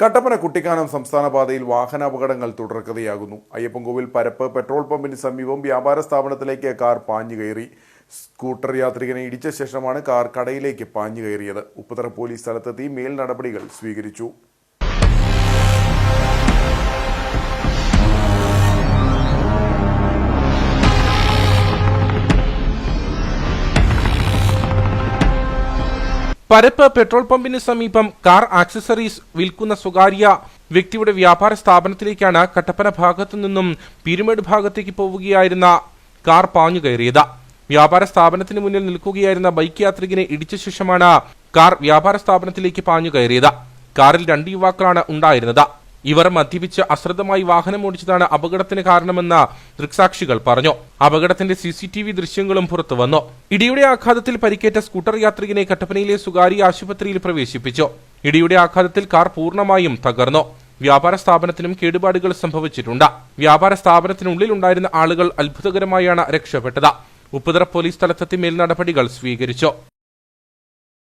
കട്ടപ്പന കുട്ടിക്കാനം സംസ്ഥാന പാതയിൽ വാഹനാപകടങ്ങൾ തുടർക്കഥയാകുന്നു. അയ്യപ്പൻകോവിൽ പരപ്പ് പെട്രോൾ പമ്പിന് സമീപം വ്യാപാര സ്ഥാപനത്തിലേക്ക് കാർ പാഞ്ഞു കയറി. സ്കൂട്ടർ യാത്രികനെ ഇടിച്ച ശേഷമാണ് കാർ കടയിലേക്ക് പാഞ്ഞു കയറിയത്. ഉപ്പുതറ പോലീസ് സ്ഥലത്തെത്തി മേൽ നടപടികൾ സ്വീകരിച്ചു. പരപ്പ് പെട്രോൾ പമ്പിന് സമീപം കാർ ആക്സസറീസ് വിൽക്കുന്ന സ്വകാര്യ വ്യക്തിയുടെ വ്യാപാര സ്ഥാപനത്തിലേക്കാണ് കട്ടപ്പന ഭാഗത്തു നിന്നും പീരുമേട് ഭാഗത്തേക്ക് പോവുകയായിരുന്ന കാർ പാഞ്ഞു കയറിയത്. വ്യാപാര സ്ഥാപനത്തിന് മുന്നിൽ നിൽക്കുകയായിരുന്ന ബൈക്ക് യാത്രികനെ ഇടിച്ച ശേഷമാണ് കാർ വ്യാപാര സ്ഥാപനത്തിലേക്ക് പാഞ്ഞു കയറിയത്. കാറിൽ രണ്ട് യുവാക്കളാണ് ഉണ്ടായിരുന്നത്. ഇവർ മദ്യപിച്ച് അശ്രദ്ധമായി വാഹനം ഓടിച്ചതാണ് അപകടത്തിന് കാരണമെന്ന് ദൃക്സാക്ഷികൾ പറഞ്ഞു. അപകടത്തിന്റെ സി സി ടി വി ദൃശ്യങ്ങളും പുറത്തു വന്നു. ഇടിയുടെ ആഘാതത്തിൽ പരിക്കേറ്റ സ്കൂട്ടർ യാത്രികനെ കട്ടപ്പനയിലെ സ്വകാര്യ ആശുപത്രിയിൽ പ്രവേശിപ്പിച്ചു. ഇടിയുടെ ആഘാതത്തിൽ കാർ പൂർണമായും തകർന്നു. വ്യാപാര സ്ഥാപനത്തിനും കേടുപാടുകൾ സംഭവിച്ചിട്ടുണ്ട്. വ്യാപാര സ്ഥാപനത്തിനുള്ളിൽ ഉണ്ടായിരുന്ന ആളുകൾ അത്ഭുതകരമായാണ് രക്ഷപ്പെട്ടത്. ഉപ്പുതറ പോലീസ് സ്ഥലത്തെത്തി മേൽനടപടികൾ സ്വീകരിച്ചു.